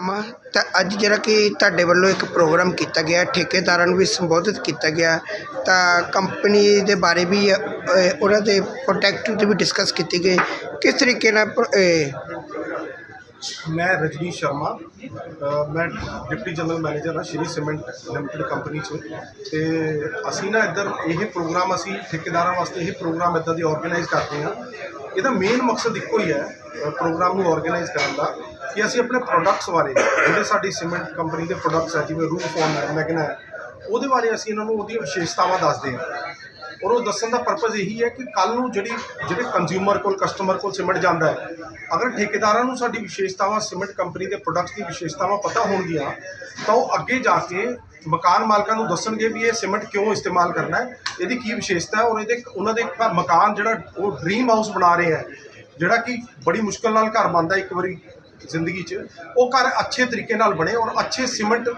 ਨਾਮ ਆ। ਤਾਂ ਅੱਜ ਜਿਹੜਾ ਕਿ ਤੁਹਾਡੇ ਵੱਲੋਂ ਇੱਕ ਪ੍ਰੋਗਰਾਮ ਕੀਤਾ ਗਿਆ ਠੇਕੇਦਾਰਾਂ ਨੂੰ ਵੀ ਸੰਬੋਧਿਤ ਕੀਤਾ ਗਿਆ ਤਾਂ ਕੰਪਨੀ ਦੇ ਬਾਰੇ ਵੀ ਅ, ਉਹਨਾਂ ਦੇ ਪ੍ਰੋਟੈਕਟ ਤੇ ਵੀ ਡਿਸਕਸ ਕੀਤੀ ਗਈ। ਕਿਸ ਤਰੀਕੇ ਨਾਲ ਪ- ਅ, ਮੈਂ ਰਜਨੀਸ਼ ਸ਼ਰਮਾ ਅ, ਮੈਂ ਡਿਪਟੀ ਜਨਰਲ ਮੈਨੇਜਰ ਹਾਂ ਸ਼੍ਰੀ ਸੀਮੈਂਟ ਲਿਮਟਿਡ ਕੰਪਨੀ 'ਚ। ਤੇ ਅਸੀਂ ਨਾ ਇੱਧਰ ਇਹ ਪ੍ਰੋਗਰਾਮ ਅਸੀਂ ਠੇਕੇਦਾਰਾਂ ਵਾਸਤੇ ਇਹ ਪ੍ਰੋਗਰਾਮ ਇੱਦਾਂ ਦੀ ਆਰਗੇਨਾਈਜ਼ ਕਰਦੇ ਹਾਂ। ਇਹਦਾ ਮੇਨ ਮਕਸਦ ਇੱਕੋ ਹੀ ਹੈ ਅ, ਪ੍ਰੋਗਰਾਮ ਨੂੰ ਆਰਗੇਨਾਈਜ਼ ਕਰਨ ਦਾ। ਕਿ ਅਸੀਂ ਆਪਣੇ ਪ੍ਰੋਡਕਟਸ ਬਾਰੇ, ਜਿਹੜੇ ਸਾਡੀ ਸੀਮੈਂਟ ਕੰਪਨੀ ਦੇ ਪ੍ਰੋਡਕਟਸ ਹੈ, ਜਿਵੇਂ ਰੂਫ ਫੋਮ ਹੈ ਮੈਗਨਾ ਹੈ, ਉਹਦੇ ਬਾਰੇ ਅਸੀਂ ਇਹਨਾਂ ਨੂੰ ਉਹਦੀਆਂ ਵਿਸ਼ੇਸ਼ਤਾਵਾਂ ਦੱਸਦੇ ਹਾਂ। ਔਰ ਉਹ ਦੱਸਣ ਦਾ ਪਰਪਸ ਇਹੀ ਹੈ ਕਿ ਕੱਲ ਨੂੰ ਜਿਹੜੀ, ਜਿਹੜੇ ਕੰਜ਼ਿਊਮਰ ਕੋਲ ਕਸਟਮਰ ਕੋਲ ਸਿਮਟ ਜਾਂਦਾ ਹੈ, ਅਗਰ ਠੇਕੇਦਾਰਾਂ ਨੂੰ ਸਾਡੀ ਵਿਸ਼ੇਸ਼ਤਾਵਾਂ ਸਿਮਟ ਕੰਪਨੀ ਦੇ ਪ੍ਰੋਡਕਟਸ ਦੀ ਵਿਸ਼ੇਸ਼ਤਾਵਾਂ ਪਤਾ ਹੋਣਗੀਆਂ, ਤਾਂ ਉਹ ਅੱਗੇ ਜਾ ਕੇ ਮਕਾਨ ਮਾਲਕਾਂ ਨੂੰ ਦੱਸਣਗੇ ਵੀ ਇਹ ਸਿਮਟ ਕਿਉਂ ਇਸਤੇਮਾਲ ਕਰਨਾ ਹੈ, ਇਹਦੀ ਕੀ ਵਿਸ਼ੇਸ਼ਤਾ ਹੈ ਔਰ ਇਹਦੇ, ਉਹਨਾਂ ਦੇ ਮਕਾਨ ਜਿਹੜਾ ਉਹ ਡ੍ਰੀਮ ਹਾਊਸ ਬਣਾ ਰਹੇ ਹੈ, ਜਿਹੜਾ ਕਿ ਬੜੀ ਮੁਸ਼ਕਲ ਨਾਲ ਘਰ ਬਣਦਾ ਇੱਕ ਵਾਰੀ ਜ਼ਿੰਦਗੀ 'ਚ ਉਹ ਘਰ ਅੱਛੇ ਤਰੀਕੇ ਨਾਲ ਬਣੇ ਔਰ ਅੱਛੇ ਸਿਮਟ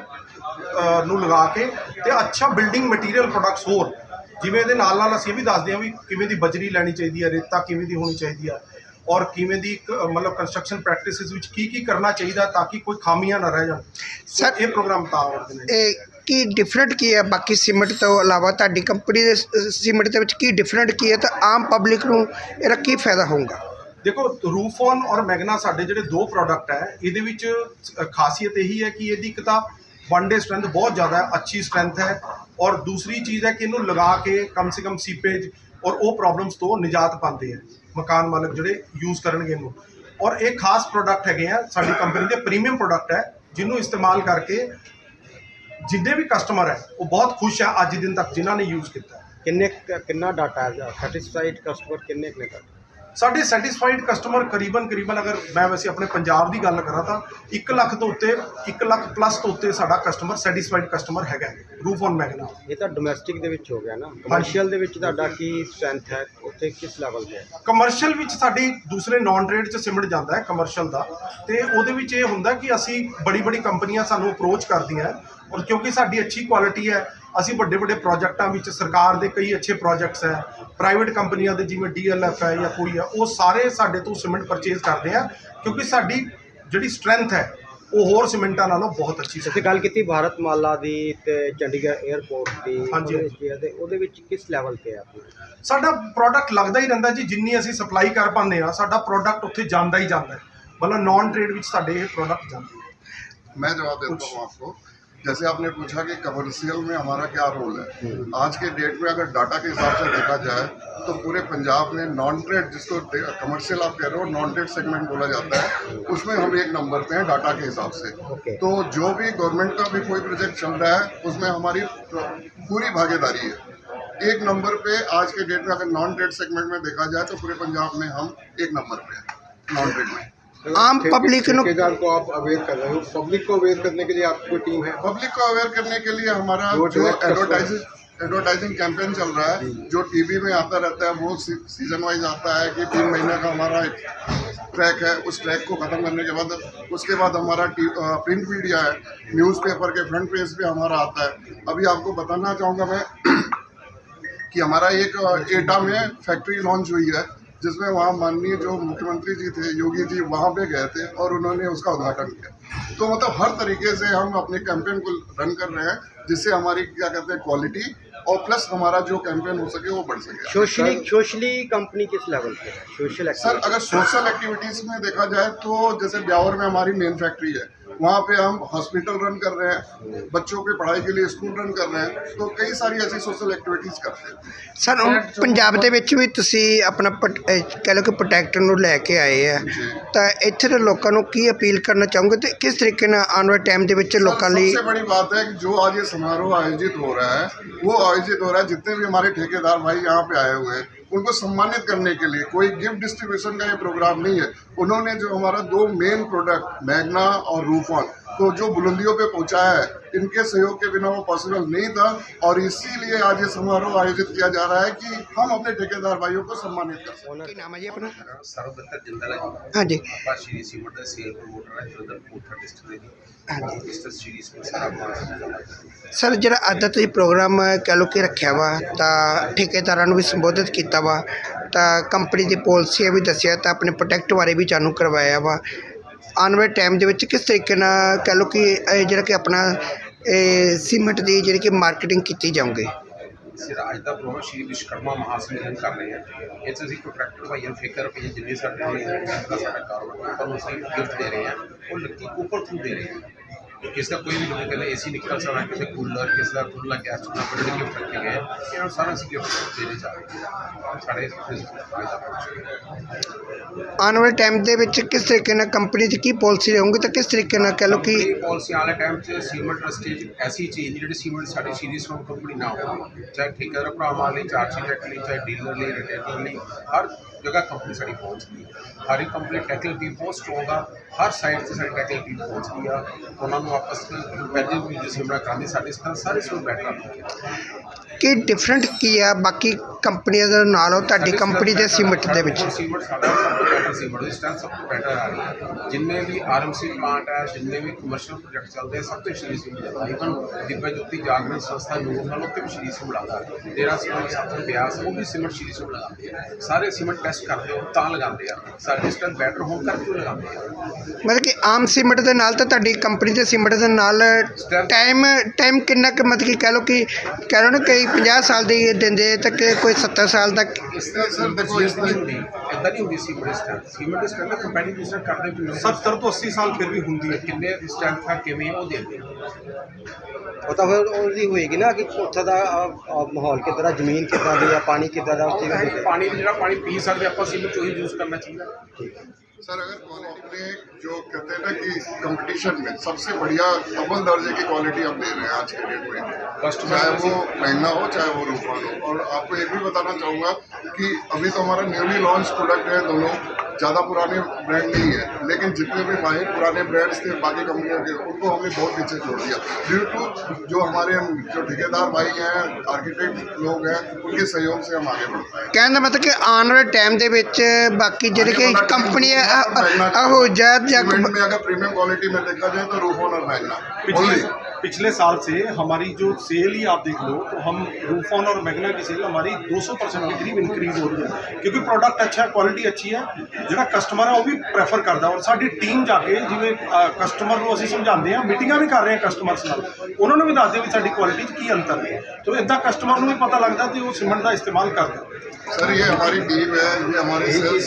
ਨੂੰ ਲਗਾ ਕੇ ਤੇ ਅੱਛਾ ਬਿਲਡਿੰਗ ਮਟੀਰੀਅਲ ਪ੍ਰੋਡਕਟਸ ਹੋਰ। ਜਿਵੇਂ ਇਹਦੇ ਨਾਲ ਨਾਲ ਅਸੀਂ ਇਹ ਵੀ ਦੱਸਦੇ ਹਾਂ ਵੀ ਕਿਵੇਂ ਦੀ ਬਜਰੀ ਲੈਣੀ ਚਾਹੀਦੀ ਹੈ ਰੇਤਾ ਕਿਵੇਂ ਦੀ ਹੋਣੀ ਚਾਹੀਦੀ ਹੈ ਔਰ ਕਿਵੇਂ ਦੀ ਮਤਲਬ ਕੰਸਟਰਕਸ਼ਨ ਪ੍ਰੈਕਟਿਸਿਸ ਵਿੱਚ ਕੀ ਕੀ ਕਰਨਾ ਚਾਹੀਦਾ ਤਾਂ ਕਿ ਕੋਈ ਖਾਮੀਆਂ ਨਾ ਰਹਿ ਜਾਣ। ਸੋ Sir, ਇਹ ਪ੍ਰੋਗਰਾਮ ਤਾਂ ਆਉਣ ਨੇ ਇਹ ਕੀ ਡਿਫਰੈਂਟ ਕੀ ਹੈ? ਬਾਕੀ ਸੀਮੈਂਟ ਤੋਂ ਇਲਾਵਾ ਤੁਹਾਡੀ ਕੰਪਨੀ ਦੇ ਸੀਮੈਂਟ ਦੇ ਵਿੱਚ ਕੀ ਡਿਫਰੈਂਟ ਕੀ ਹੈ? ਤਾਂ ਆਮ ਪਬਲਿਕ ਨੂੰ ਇਹਦਾ ਕੀ ਫਾਇਦਾ ਹੋਊਗਾ? ਦੇਖੋ, ਰੂਫੋਨ ਔਰ ਮੈਗਨਾ ਸਾਡੇ ਜਿਹੜੇ ਦੋ ਪ੍ਰੋਡਕਟ ਹੈ, ਇਹਦੇ ਵਿੱਚ ਖਾਸੀਅਤ ਇਹੀ ਹੈ ਕਿ ਇਹਦੀ ਇੱਕ ਤਾਂ ਵਨ ਡੇ ਸਟਰੈਂਥ ਬਹੁਤ ਜ਼ਿਆਦਾ ਹੈ, ਅੱਛੀ ਸਟਰੈਂਥ ਹੈ ਔਰ ਦੂਸਰੀ ਚੀਜ਼ ਹੈ ਕਿ ਇਹਨੂੰ ਲਗਾ ਕੇ ਕਮ ਸੇ ਕਮ ਸੀਪੇਜ ਔਰ ਉਹ ਪ੍ਰੋਬਲਮਸ ਤੋਂ ਨਿਜਾਤ ਪਾਉਂਦੇ ਆ ਮਕਾਨ ਮਾਲਕ ਜਿਹੜੇ ਯੂਜ਼ ਕਰਨਗੇ ਇਹਨੂੰ। ਔਰ ਇਹ ਖਾਸ ਪ੍ਰੋਡਕਟ ਹੈਗੇ ਆ, ਸਾਡੀ ਕੰਪਨੀ ਦੇ ਪ੍ਰੀਮੀਅਮ ਪ੍ਰੋਡਕਟ ਹੈ, ਜਿਹਨੂੰ ਇਸਤੇਮਾਲ ਕਰਕੇ ਜਿੰਨੇ ਵੀ ਕਸਟਮਰ ਹੈ, ਉਹ ਬਹੁਤ ਖੁਸ਼ ਹੈ ਅੱਜ ਦਿਨ ਤੱਕ ਜਿਨ੍ਹਾਂ ਨੇ ਯੂਜ਼ ਕੀਤਾ। ਕਿੰਨੇ ਕੁ- ਕਿੰਨਾ ਡਾਟਾ ਹੈ ਸੈਟੀਸਫਾਈਡ ਕਸਟਮਰ ਕਿੰਨੇ ਕੁ ਨੇ ਸਾਡੇ ਸੈਟੀਸਫਾਈਡ ਕਸਟਮਰ ਕਰੀਬਨ ਕਰੀਬਨ ਅਗਰ ਮੈਂ ਵੈਸੇ ਆਪਣੇ ਪੰਜਾਬ ਦੀ ਗੱਲ ਕਰਾਂ ਤਾਂ 1 ਲੱਖ ਤੋਂ ਉੱਤੇ 1 ਲੱਖ ਪਲੱਸ ਤੋਂ ਉੱਤੇ ਸਾਡਾ ਕਸਟਮਰ ਸੈਟੀਸਫਾਈਡ ਕਸਟਮਰ ਹੈਗਾ ਰੂਫ ਔਨ ਮੈਗਨਾ ਇਹ ਤਾਂ ਡੋਮੈਸਟਿਕ ਦੇ ਵਿੱਚ ਹੋ ਗਿਆ ਨਾ। ਕਮਰਸ਼ੀਅਲ ਦੇ ਵਿੱਚ ਤੁਹਾਡਾ ਕੀ ਸਟਰੈਂਥ ਹੈ? ਉੱਥੇ ਕਿਸ ਲੈਵਲ ਤੇ ਹੈ? ਕਮਰਸ਼ੀਅਲ ਵਿੱਚ ਸਾਡੀ ਦੂਸਰੇ ਨਾਨ ਟ੍ਰੇਡ ਚ ਸਿਮਟ ਜਾਂਦਾ ਹੈ ਕਮਰਸ਼ੀਅਲ ਦਾ। ਤੇ ਉਹਦੇ ਵਿੱਚ ਇਹ ਹੁੰਦਾ ਕਿ ਅਸੀਂ ਬੜੀ ਬੜੀ ਕੰਪਨੀਆਂ ਸਾਨੂੰ ਅਪਰੋਚ ਕਰਦੀਆਂ ਔਰ ਕਿਉਂਕਿ ਸਾਡੀ ਅੱਛੀ ਕੁਆਲਿਟੀ ਹੈ ਅਸੀਂ ਵੱਡੇ ਵੱਡੇ ਪ੍ਰੋਜੈਕਟਾਂ ਵਿੱਚ ਸਰਕਾਰ ਦੇ ਕਈ ਅੱਛੇ ਪ੍ਰੋਜੈਕਟਸ ਹੈ ਪ੍ਰਾਈਵੇਟ ਕੰਪਨੀਆਂ ਦੇ ਜਿਵੇਂ ਡੀਐਲਐਫ ਹੈ ਜਾਂ ਕੋਈ ਹੈ ਉਹ ਸਾਰੇ ਸਾਡੇ ਤੋਂ ਸੀਮੈਂਟ ਪਰਚੇਸ ਕਰਦੇ ਆ ਕਿਉਂਕਿ ਸਾਡੀ ਜਿਹੜੀ ਸਟਰੈਂਥ ਹੈ ਉਹ ਹੋਰ ਸੀਮੈਂਟਾਂ ਨਾਲੋਂ ਬਹੁਤ ਅੱਛੀ ਸੀ ਤੁਸੀਂ ਗੱਲ ਕੀਤੀ ਭਾਰਤ ਮਾਲਾ ਦੀ ਤੇ ਚੰਡੀਗੜ੍ਹ 에ਅਰਪੋਰਟ ਦੀ ਉਹਦੇ- ਤੇ ਉਹਦੇ ਵਿੱਚ ਕਿਸ ਲੈਵਲ ਤੇ ਆ ਸਾਡਾ ਪ੍ਰੋਡਕਟ ਲੱਗਦਾ ਹੀ ਰਹਿੰਦਾ ਜੀ ਜਿੰਨੀ ਅਸੀਂ ਸਪਲਾਈ ਕਰ ਪਾਉਂਦੇ ਆ ਸਾਡਾ ਪ੍ਰੋਡਕਟ ਉੱਥੇ ਜਾਂਦਾ ਹੀ ਜਾਂਦਾ ਹੈ। ਮਤਲਬ ਨਾਨ ਟ੍ਰੇਡ ਵਿੱਚ ਸਾਡੇ ਇਹ ਪ੍ਰੋਡਕਟ ਜਾਂਦੇ हैं। मैं जवाब देता हूँ जैसे आपने पूछा कि कमर्शियल में हमारा क्या रोल है? आज के डेट में अगर डाटा के हिसाब से देखा जाए तो पूरे पंजाब में नॉन ट्रेड जिसको कमर्शियल आप कह रहे हो नॉन ट्रेड सेगमेंट बोला जाता है उसमें हम एक नंबर पे हैं डाटा के हिसाब से। ओके। तो जो भी गवर्नमेंट का भी कोई प्रोजेक्ट चल रहा है उसमें हमारी पूरी भागीदारी है। एक नंबर पे आज के डेट में अगर नॉन ट्रेड सेगमेंट में देखा जाए तो पूरे पंजाब में हम एक नंबर पे हैं नॉन ट्रेड में। आम पब्लिक को आप अवेयर कर रहे हो। पब्लिक को अवेयर करने के लिए आपको टीम है? पब्लिक को अवेयर करने के लिए हमारा जो एडवर्टाइज एडवर्टाइजिंग कैंपेन चल रहा है जो। टीवी में आता रहता है वो सीज़न वाइज आता है कि तीन महीने का हमारा ट्रैक है। उस ट्रैक को ख़त्म करने के बाद उसके बाद हमारा प्रिंट मीडिया है। न्यूज़पेपर के फ्रंट पेज पे हमारा आता है। अभी आपको बताना चाहूँगा मैं कि हमारा एक एटा में फैक्ट्री लॉन्च हुई है। जिसमें वहाँ माननीय जो मुख्यमंत्री जी थे योगी जी वहाँ पे गए थे और उन्होंने उसका उद्घाटन किया। तो मतलब हर तरीके से हम अपने कैंपेन को रन कर रहे हैं जिससे हमारी क्या कहते हैं क्वालिटी और प्लस हमारा जो कैंपेन हो सके वो बढ़ सके। सोशली सोशली कंपनी किस लेवल पे है? सोशल सर अगर सोशल एक्टिविटीज़ में देखा जाए तो जैसे ब्यावर में हमारी मेन फैक्ट्री है वहाँ पे हम हॉस्पिटल रन कर रहे हैं बच्चों की पढ़ाई के लिए स्कूल रन कर रहे हैं तो कई सारी ऐसी सोशल एक्टिविटीज़ करते हैं ਸਰ ਹੁਣ ਪੰਜਾਬ ਦੇ ਵਿੱਚ ਵੀ ਤੁਸੀਂ ਆਪਣਾ ਪਟ- ਅਹ ਕਹਿ ਲਓ ਕਿ ਪ੍ਰੋਟੈਕਟਰ ਨੂੰ ਲੈ ਕੇ ਆਏ ਆ ਤਾਂ ਇੱਥੇ ਦੇ ਲੋਕਾਂ ਨੂੰ ਕੀ ਅਪੀਲ ਕਰਨਾ ਚਾਹੋਗੇ ਤੇ ਕਿਸ ਤਰੀਕੇ ਨਾਲ ਆਉਣ ਵਾਲੇ ਟਾਈਮ ਦੇ ਵਿੱਚ ਲੋਕਾਂ ਲਈ सबसे बड़ी बात है कि जो आज ये समारोह आयोजित हो रहा है वो आयोजित हो रहा है जितने भी हमारे ठेकेदार भाई यहाँ पे आए हुए हैं उनको सम्मानित करने के लिए कोई गिफ्ट डिस्ट्रीब्यूशन का ये प्रोग्राम नहीं है उन्होंने जो हमारा दो मेन प्रोडक्ट मैग्ना और रूफॉन तो जो बुलंदियों पे पहुंचाया है इनके सहयोग के बिना वो पॉसिबल नहीं था और इसीलिए आज ये समारोह आयोजित किया जा रहा है कि हम अपने ठेकेदार भाइयों को सम्मानित कर सकें ਕੀ ਨਾਮ ਹੈ ਜੀ ਆਪਣਾ ਸਰਬੱਤਰ ਜਿੰਦਲ ਹੈ ਹਾਂਜੀ ਆਪਾਂ ਸ਼੍ਰੀ ਸਿਮਰ ਦਾ ਸੇਲ ਪ੍ਰਮੋਟਰ ਹੈ ਜਲੰਧਰ ਕੋਠਾ ਡਿਸਟ੍ਰਿਕਟ ਦੇ ਜੀ ਹਾਂਜੀ ਮਿਸਟਰ ਸ਼੍ਰੀ ਸਿਮਰ ਸਾਹਿਬ ਮਾਨ ਸਰ ਜਿਹੜਾ ਅੱਜ ਦਾ ਤੁਸੀਂ ਪ੍ਰੋਗਰਾਮ ਕਹਿ ਲਓ ਕਿ ਰੱਖਿਆ ਵਾ ਤਾਂ ਠੇਕੇਦਾਰਾਂ ਨੂੰ ਵੀ ਸੰਬੋਧਿਤ ਕੀਤਾ ਵਾ ਤਾਂ ਕੰਪਨੀ ਦੀ ਪਾਲਿਸੀਆਂ ਵੀ ਦੱਸਿਆ ਤਾਂ ਆਪਣੇ ਪ੍ਰੋਟੈਕਟ ਬਾਰੇ ਵੀ ਜਾਣੂ ਕਰਵਾਇਆ ਵਾ ਆਉਣ ਵਾਲੇ ਟਾਈਮ ਦੇ ਵਿੱਚ ਕਿਸ ਤਰੀਕੇ ਨਾਲ ਕਹਿ ਲਓ ਕਿ ਇਹ ਜਿਹੜਾ ਕਿ ਆਪਣਾ, ਇਹ ਸੀਮੈਂਟ ਦੀ ਜਿਹੜੀ ਕਿ ਮਾਰਕੀਟਿੰਗ ਕੀਤੀ ਜਾਊਗੀ? ਅਸੀਂ ਦਾ ਪ੍ਰੋਗਰਾਮ ਸ਼੍ਰੀ ਵਿਸ਼ਵਕਰਮਾ ਮਹਾਸਮੇਲਨ ਕਰ ਰਹੇ ਹਾਂ ਇਹ ਅਸੀਂ ਕੰਟਰੈਕਟਰ ਭਾਈਆਂ ਨੂੰ ਰੁਪਏ ਜਿੰਨੇ ਸਾਡੇ ਕੋਲ ਸਾਡਾ ਕਾਰੋਬਾਰ ਪਰ ਨੂੰ ਅਸੀਂ ਗਿਫਟ ਦੇ ਰਹੇ ਹਾਂ ਉਹ ਲੱਕੀ ਕੂਪਰ ਥਰੂ ਦੇ ਰਹੇ ਹਾਂ ਕਿਸੇ ਦਾ ਕੋਈ ਵੀ ਲੋਕ ਕਹਿੰਦੇ ਏਸੀ ਨਿਕਲ ਸਕਦਾ, ਕਿਸੇ ਕੂਲਰ ਕਿਸੇ ਦਾ ਖੁੱਲਾ ਗੈਸ ਚੁੱਲ੍ਹਾ ਬੜੇ ਗਿਫਟ ਰੱਖੇ ਗਏ ਇਹਨਾਂ ਸਾਰਾ ਅਸੀਂ ਗਿਫਟ ਦੇਣੇ ਜਾ ਰਹੇ ਹਾਂ ਸਾਡੇ ਇਸ ਦਾ ਪ੍ਰੋਗਰਾਮ ਆਉਣ ਵਾਲੇ ਟਾਈਮ ਦੇ ਵਿੱਚ ਕਿਸ ਤਰੀਕੇ ਨਾਲ ਕੰਪਨੀ ਦੀ ਕੀ ਪਾਲਿਸੀ ਰਹੂਗੀ ਤਾਂ ਕਿਸ ਤਰੀਕੇ ਨਾਲ ਕਹਿ ਲਓ ਕਿ ਪਾਲਿਸੀ ਵਾਲੇ ਟਾਈਮ 'ਚ ਸੀਮੈਂਟ 'ਚ ਐਸੀ ਚੀਜ਼ ਜਿਹੜੀ ਸੀਮੈਂਟ ਸਾਡੀ ਸੀਰੀਜ਼ ਫਰਮ ਕੰਪਨੀ ਨਾ ਹੋਵੇ। ਚਾਹੇ ਠੇਕੇਦਾਰ ਭਰਾਵਾਂ ਲਈ ਚਾਰਜ ਸ਼ੀਟ ਲਈ ਚਾਹੇ ਡੀਲਰ ਲਈ ਰਿਟੇਲਰ ਲਈ ਹਰ ਜਗ੍ਹਾ ਕੰਪਨੀ ਸਾਡੀ ਪਹੁੰਚਦੀ ਹੈ। ਹਰ ਇੱਕ ਕੰਪਨੀ ਟੈਕਨੀਕਲ ਟੀਮ ਬਹੁਤ ਸਟਰੋਂਗ ਆ। ਹਰ ਸਾਈਡ ਤੇ ਸਾਡੀ ਟੈਕਨੀਕਲ ਟੀਮ ਪਹੁੰਚਦੀ ਆ। ਉਹਨਾਂ ਨੂੰ ਆਪਸ ਵਿੱਚ ਪਹਿਲੇ ਵੀ ਜੋ ਸੀਮੈਂਟ ਕਰਾਂਦੇ ਸਾਡੇ ਸਟਾਫ ਸਾਰੇ ਸਟੋਰ ਬੈਠ ਕੀ ਡਿਫਰੈਂਟ ਕੀ ਆ? ਬਾਕੀ ਕੰਪਨੀਆਂ ਦੇ ਨਾਲੋਂ ਤੁਹਾਡੀ ਕੰਪਨੀ ਦੇ ਸੀਮੈਂਟ ਦੇ ਵਿੱਚ? ਸੀਮੈਂਟ ਸਾਡਾ ਬੈਟਰ ਸੀਮੈਂਟ ਦੀ ਸਟਰੈਂਥ ਸਭ ਤੋਂ ਬੈਟਰ ਆ ਰਹੀ ਹੈ। ਜਿੰਨੇ ਵੀ ਆਰਐਮਸੀ ਪਲਾਂਟ ਹੈ ਜਿੰਨੇ ਵੀ ਕਮਰਸ਼ੀਅਲ ਪ੍ਰੋਜੈਕਟ ਚੱਲਦੇ ਆ ਸਭ ਤੋਂ ਸ਼੍ਰੀ ਸੀਮੈਂਟ ਹੈ ਇਵਨ ਦਿव्य ਜੋਤੀ ਜਾਗਰਣ ਸੰਸਥਾ ਨੂਰ ਨਾਲ ਉੱਤੇ ਵੀ ਸ਼੍ਰੀ ਸੀਮੈਂਟ ਆਉਂਦਾ ਹੈ ਤੇਰਾ ਸੀਮੈਂਟ ਸਭ ਤੋਂ ਬਿਆਸ ਉਹ ਵੀ ਸੀਮੈਂਟ ਸ਼੍ਰੀ ਸੀਮੈਂਟ ਲਗਾਉਂਦੇ ਆ। ਸਾਰੇ ਸੀਮੈਂਟ ਟੈਸਟ ਕਰਦੇ ਹੋ ਤਾਂ ਲਗਾਉਂਦੇ ਆ। ਸਾਡੀ ਸਟਰੈਂਥ ਬੈਟਰ ਹੋਣ ਕਰਕੇ ਲਗਾਉਂਦੇ ਆ। ਮਤਲਬ ਕਿ ਆਮ ਸੀਮੈਂਟ ਦੇ ਨਾਲ ਤਾਂ ਤੁਹਾਡੀ ਕੰਪਨੀ ਦੇ ਸੀਮੈਂਟ ਦੇ ਨਾਲ ਟਾਈਮ ਟਾਈਮ ਕਿੰਨਾ ਕੁ ਮਤਲਬ ਕਿ ਕਹਿ ਲਓ ਕਿ ਕਹਿ ਲਓ ਨਾ ਕਈ 50 ਸਾਲ ਦੀ ਦਿੰਦੇ ਤਾਂ ਕਿ ਕੋਈ 70 ਸਾਲ ਤੱਕ ਇਸ ਤਰ੍ਹਾਂ ਸਰ, ਦੇਖੋ, ਇਸ ਇਸ ਨਹੀਂ ਹੁੰਦੀ ਇਦਾਂ ਨਹੀਂ ਹੁੰਦੀ cement strength cement strength ਕੰਪੈਨੀ strength ਕਰਦੇ ਕਿ 70 ਤੋਂ 80 ਸਾਲ ਫਿਰ ਵੀ ਹੁੰਦੀ ਹੈ ਕਿੰਨੇ ਸਟਰੈਂਥ ਆ ਕਿਵੇਂ ਉਹ ਦਿੰਦੇ ਆ ਉਹ ਤਾਂ ਫਿਰ ਉਹਦੀ ਹੋਏਗੀ ਨਾ ਕਿ ਉੱਥੇ ਦਾ ਅ, ਅ, ਮਾਹੌਲ ਕਿੱਦਾਂ ਦਾ ਜ਼ਮੀਨ ਕਿੱਦਾਂ ਦੀ ਆ ਪਾਣੀ ਕਿੱਦਾਂ ਦਾ ਉਸ ਚੀਜ਼ ਦਾ ਪਾਣੀ ਜਿਹੜਾ ਪਾਣੀ ਪੀ ਸਕਦੇ ਆਪਾਂ ਸੀਮੈਂਟ ਉਹੀ ਯੂਜ਼ ਕਰਨਾ ਚਾਹੀਦਾ सर अगर क्वालिटी में जो कहते हैं ना कि कंपटीशन में सबसे बढ़िया अव्वल दर्जे की क्वालिटी हम दे रहे हैं आज के डेट में Customer चाहे से- वो महंगा हो चाहे वो रूफान हो और आपको ये भी बताना चाहूँगा कि अभी तो हमारा न्यूली लॉन्च प्रोडक्ट है दोनों ज़्यादा पुराने ब्रांड नहीं है लेकिन जितने भी माहिर पुराने ब्रांड्स थे बाकी कंपनियों के उनको हमने बहुत पीछे छोड़ दिया ड्यू टू जो हमारे हम जो ठेकेदार भाई हैं आर्किटेक्ट लोग हैं उनके सहयोग से हम आगे बढ़ पाए ਕਹਿਣ ਦਾ ਮਤਲਬ ਕਿ ਆਉਣ ਵਾਲੇ ਟਾਈਮ ਦੇ ਵਿੱਚ ਬਾਕੀ ਜਿਹੜੇ ਕਿ ਕੰਪਨੀ ਆਹੋਜਾਤ ਜਾਂ सीमेंट में अगर प्रीमियम क्वालिटी में देखा जाए तो रूफोन और मैगना पिछले ओनली पिछले साल से हमारी जो सेल ही आप देख लो तो हम रूफॉन और मैगना की सेल हमारी 200 परसेंट के करीब इंक्रीज हो रही है क्योंकि प्रोडक्ट अच्छा है क्वालिटी अच्छी ਹੈ ਜਿਹੜਾ ਕਸਟਮਰ ਹੈ ਉਹ ਵੀ ਪ੍ਰੈਫਰ ਕਰਦਾ ਔਰ ਸਾਡੀ ਟੀਮ ਜਾ ਕੇ ਜਿਵੇਂ ਕਸਟਮਰ ਨੂੰ ਅਸੀਂ ਸਮਝਾਉਂਦੇ ਹਾਂ ਮੀਟਿੰਗਾਂ ਵੀ ਕਰ ਰਹੇ ਹਾਂ ਕਸਟਮਰਸ ਨਾਲ ਉਹਨਾਂ ਨੂੰ ਵੀ ਦੱਸਦੇ ਹਾਂ ਵੀ ਸਾਡੀ ਕੁਆਲਿਟੀ 'ਚ ਕੀ ਅੰਤਰ ਹੈ ਤੋ ਇਦਾਂ ਕਸਟਮਰ ਨੂੰ ਵੀ ਪਤਾ ਲੱਗਦਾ ਤੇ ਉਹ ਸੀਮੈਂਟ ਦਾ ਇਸਤੇਮਾਲ ਕਰਦਾ सर ये हमारी टीम है ये हमारे सेल्स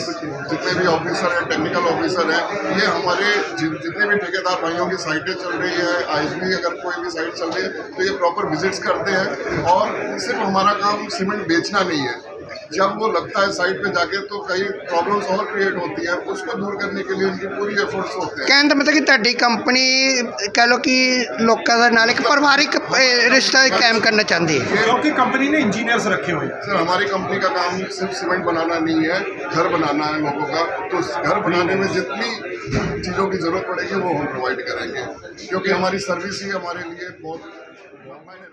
जितने भी ऑफिसर हैं टेक्निकल ऑफिसर हैं ये हमारे जितने भी ठेकेदार भाइयों की साइटें चल रही है आई भी अगर कोई भी साइट चल रही है तो ये प्रॉपर विजिट्स करते हैं और सिर्फ़ हमारा काम सीमेंट बेचना नहीं है। जब वो लगता है साइट पे जाके तो कई प्रॉब्लम्स और क्रिएट होती हैं उसको दूर करने के लिए उनकी पूरी एफर्ट्स होते हैं ਕਹਿਣ ਦਾ ਮਤਲਬ ਕਿ ਤੁਹਾਡੀ ਕੰਪਨੀ ਕਹਿ ਲਓ ਕਿ ਲੋਕਾਂ ਦੇ ਨਾਲ ਇੱਕ ਪਰਿਵਾਰਿਕ ਅਹ, ਰਿਸ਼ਤਾ ਕਾਇਮ ਕਰਨਾ ਚਾਹੁੰਦੀ ਹੈ क्योंकि कंपनी ने इंजीनियर्स रखे हुए हैं सर हमारी कंपनी का काम सिर्फ सीमेंट बनाना नहीं है घर बनाना है लोगों का तो उस घर बनाने में जितनी चीज़ों की ज़रूरत पड़ेगी वो हम प्रोवाइड करेंगे क्योंकि हमारी सर्विस ही हमारे लिए बहुत मायने रखती है